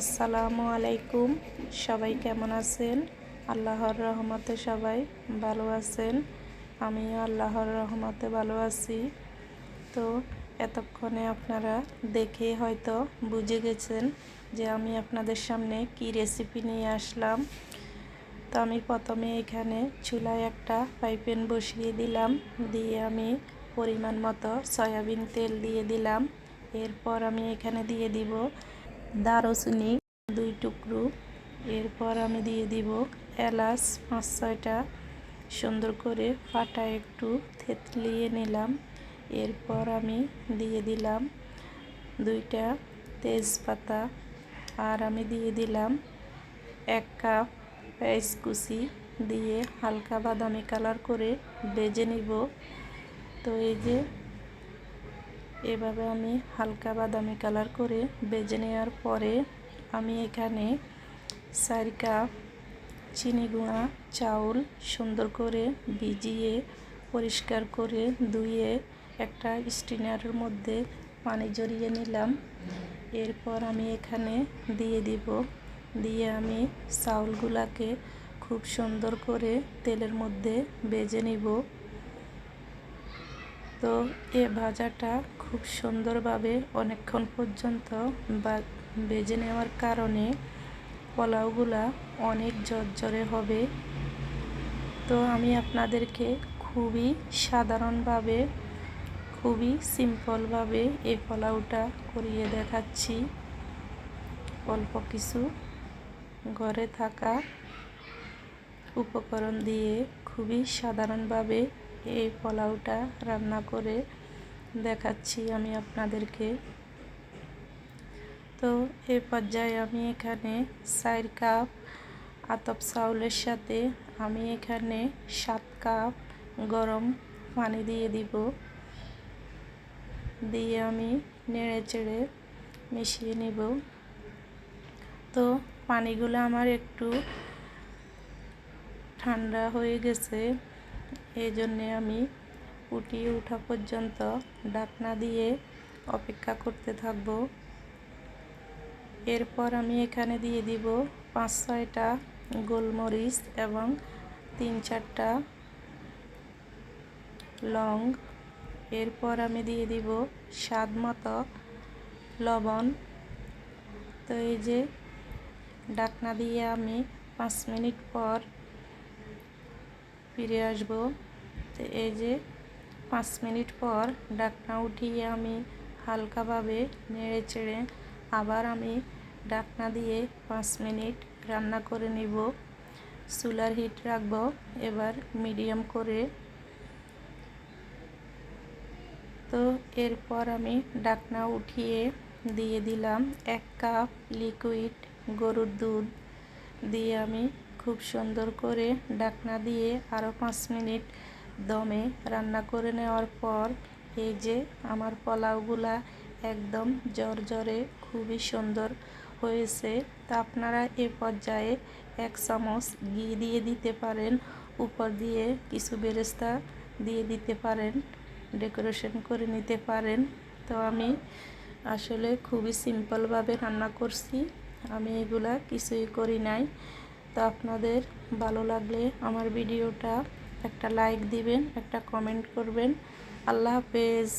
আসসালামু আলাইকুম। সবাই কেমন আছেন? আল্লাহর রহমতে সবাই ভালো আছেন। আমিও আল্লাহর রহমতে ভালো আছি। তো এতক্ষণে আপনারা দেখে হয়তো বুঝে গেছেন যে আমি আপনাদের সামনে কি রেসিপি নিয়ে আসলাম। তো আমি প্রথমে এখানে চুলায় একটা পাইপেন বসিয়ে দিলাম। দিয়ে আমি পরিমাণ মতো সয়াবিন তেল দিয়ে দিলাম। এরপর আমি এখানে দিয়ে দিব দারুচিনি দুই টুকরো। এরপর আমি দিয়ে দিব এলাচ পাঁচ ছয়টা। সুন্দর করে ফাটা একটু থেতলিয়ে নিলাম। এরপর আমি দিয়ে দিলাম দুইটা তেজপাতা। আর আমি দিয়ে দিলাম এক কাপ পেঁয়াজ কুচি দিয়ে হালকা বাদামি কালার করে বেজে নিব। তো এই যে এভাবে আমি হালকা বাদামি কালার করে বেজে নেওয়ার পরে আমি এখানে চার কাপ চিনি গুঁড়া, চাউল সুন্দর করে ভিজিয়ে পরিষ্কার করে ধুয়ে একটা স্টিনারের মধ্যে পানি জড়িয়ে নিলাম। এরপর আমি এখানে দিয়ে দিব। দিয়ে আমি চাউলগুলাকে খুব সুন্দর করে তেলের মধ্যে বেজে নিব। তো এ ভাজাটা খুব সুন্দরভাবে অনেকক্ষণ পর্যন্ত বেজে নেওয়ার কারণে পোলাওগুলা অনেক জর্জরে হবে। তো আমি আপনাদেরকে খুবই সাধারণভাবে, খুবই সিম্পলভাবে এই পোলাওটা করিয়ে দেখাচ্ছি। অল্প কিছু ঘরে থাকা উপকরণ দিয়ে খুবই সাধারণভাবে এই পোলাওটা রান্না করে দেখাচ্ছি আমি আপনাদেরকে। তো এ পর্যায়ে আমি এখানে চার কাপ আতপ চাউলের সাথে আমি এখানে সাত কাপ গরম পানি দিয়ে দিব। দিয়ে আমি নেড়ে চেড়ে মিশিয়ে নিব। তো পানিগুলো আমার একটু ঠান্ডা হয়ে গেছে, এই জন্যে আমি ফুটিয়ে ওঠা পর্যন্ত ডাকনা দিয়ে অপেক্ষা করতে থাকব। এরপর আমি এখানে দিয়ে দিব পাঁচ ছয়টা গোলমরিচ এবং তিন চারটা লং। এরপর আমি দিয়ে দিব স্বাদ মতো লবণ। তো এই যে ডাকনা দিয়ে আমি পাঁচ মিনিট পর ফিরে আসব। তো এই যে পাঁচ মিনিট পর ডাকনা উঠিয়ে আমি হালকাভাবে নেড়ে চেড়ে আবার আমি ডাকনা দিয়ে পাঁচ মিনিট রান্না করে নিব। চুলার হিট রাখব, এবার মিডিয়াম করে। তো এরপর আমি ডাকনা উঠিয়ে দিয়ে দিলাম এক কাপ লিকুইড গরুর দুধ। দিয়ে আমি খুব সুন্দর করে ডাকনা দিয়ে আরও পাঁচ মিনিট দমে রান্না করে নেওয়ার পর এই যে আমার পোলাওগুলা একদম জর্জরে খুবই সুন্দর হয়েছে। তা আপনারা এ পর্যায়ে এক চামচ ঘি দিয়ে দিতে পারেন, উপর দিয়ে কিছু বেরেস্তা দিয়ে দিতে পারেন, ডেকোরেশন করে নিতে পারেন। তো আমি আসলে খুবই সিম্পলভাবে রান্না করছি, আমি এগুলা কিছুই করি নাই। তো আপনাদের ভালো লাগলে আমার ভিডিওটা একটা লাইক দিবেন একটা কমেন্ট করবেন। আল্লাহ হাফেজ।